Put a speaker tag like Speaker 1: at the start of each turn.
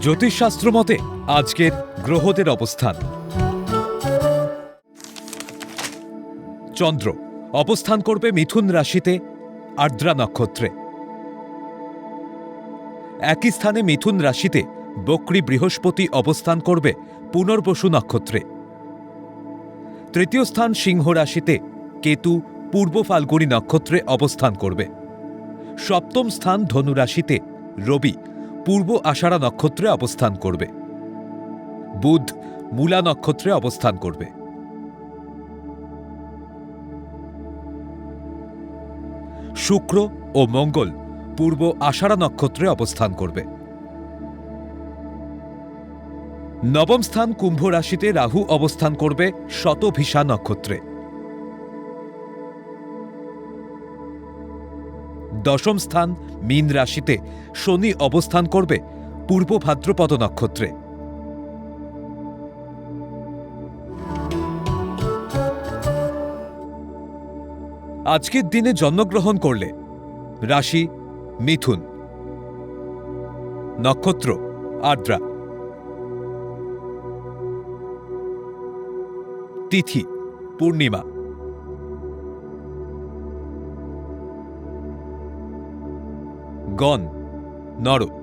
Speaker 1: জ্যোতিষশাস্ত্র মতে আজকের গ্রহদের অবস্থান। চন্দ্র অবস্থান করবে মিথুন রাশিতে আর্দ্রা নক্ষত্রে। একই স্থানে মিথুন রাশিতে বক্রী বৃহস্পতি অবস্থান করবে পুনর্বসু নক্ষত্রে। তৃতীয় স্থান সিংহ রাশিতে কেতু পূর্ব ফাল্গুনী নক্ষত্রে অবস্থান করবে। সপ্তম স্থান ধনু রাশিতে রবি পূর্ব আষাঢ়া নক্ষত্রে অবস্থান করবে। বুধ মূলা নক্ষত্রে অবস্থান করবে। শুক্র ও মঙ্গল পূর্ব আষাঢ়া নক্ষত্রে অবস্থান করবে। নবম স্থান কুম্ভ রাশিতে রাহু অবস্থান করবে শতভিসা নক্ষত্রে। দশম স্থান মীন রাশিতে শনি অবস্থান করবে পূর্ব ভাদ্রপদ নক্ষত্রে। আজকের দিনে জন্মগ্রহণ করলে রাশি মিথুন। নক্ষত্র আর্দ্রা। তিথি পূর্ণিমা। গণ নর